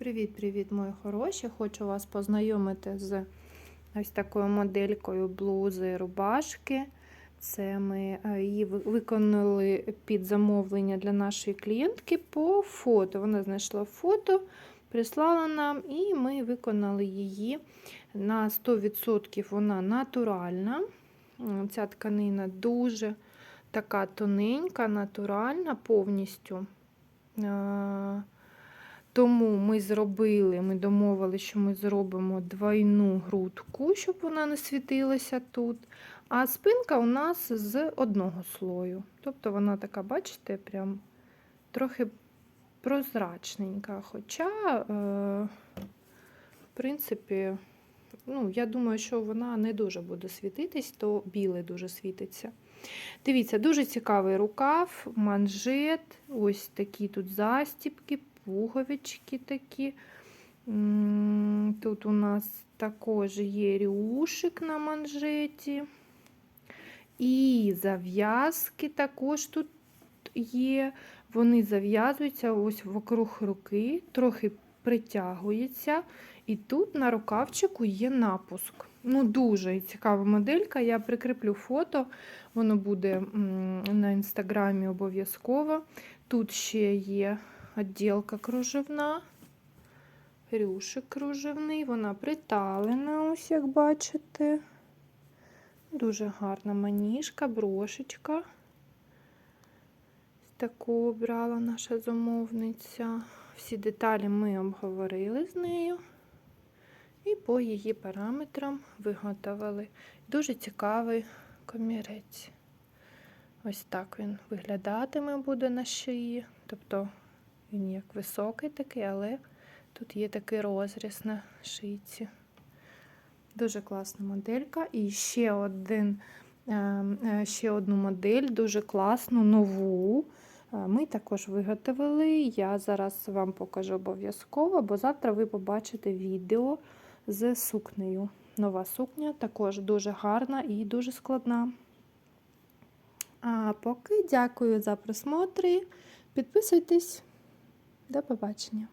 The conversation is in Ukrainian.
Привіт-привіт, мої хороші! Хочу вас познайомити з ось такою моделькою блузи рубашки. Це ми е, її виконали під замовлення для нашої клієнтки по фото. Вона знайшла фото, прислала нам, і ми виконали її на 100% вона натуральна. Ця тканина дуже така тоненька, натуральна повністю. Тому ми зробили, ми домовили, що ми зробимо двойну грудку, щоб вона не світилася тут. А спинка у нас з одного слою. Тобто вона така, бачите, прям трохи прозрачненька. Хоча, е, в принципі, ну, я думаю, що вона не дуже буде світитись, то біле дуже світиться. Дивіться, дуже цікавий рукав, манжет, ось такі тут застіпки, пуговички такі. Тут у нас також є рюшик на манжеті. І зав'язки також тут є. Вони зав'язуються ось вокруг руки, трохи притягується. І тут на рукавчику є напуск. Ну, дуже цікава моделька. Я прикріплю фото, воно буде на інстаграмі обов'язково. Тут ще є відділка кружевна, рюшик кружевний, вона приталена, ось як бачите. Дуже гарна маніжка, брошечка. Ось Таку обрала наша замовниця. Всі деталі ми обговорили з нею. І по її параметрам виготовили. Дуже цікавий комірець. Ось так він виглядатиме буде на шиї. Тобто він як високий такий, але тут є такий розріз на шийці. Дуже класна моделька. І ще, один, е, е, ще одну модель, дуже класну, нову. Е, Ми також виготовили. Я зараз вам покажу обов'язково, бо завтра ви побачите відео з сукнею. Нова сукня також дуже гарна і дуже складна. А поки дякую за просмотри. Підписуйтесь. До побачення.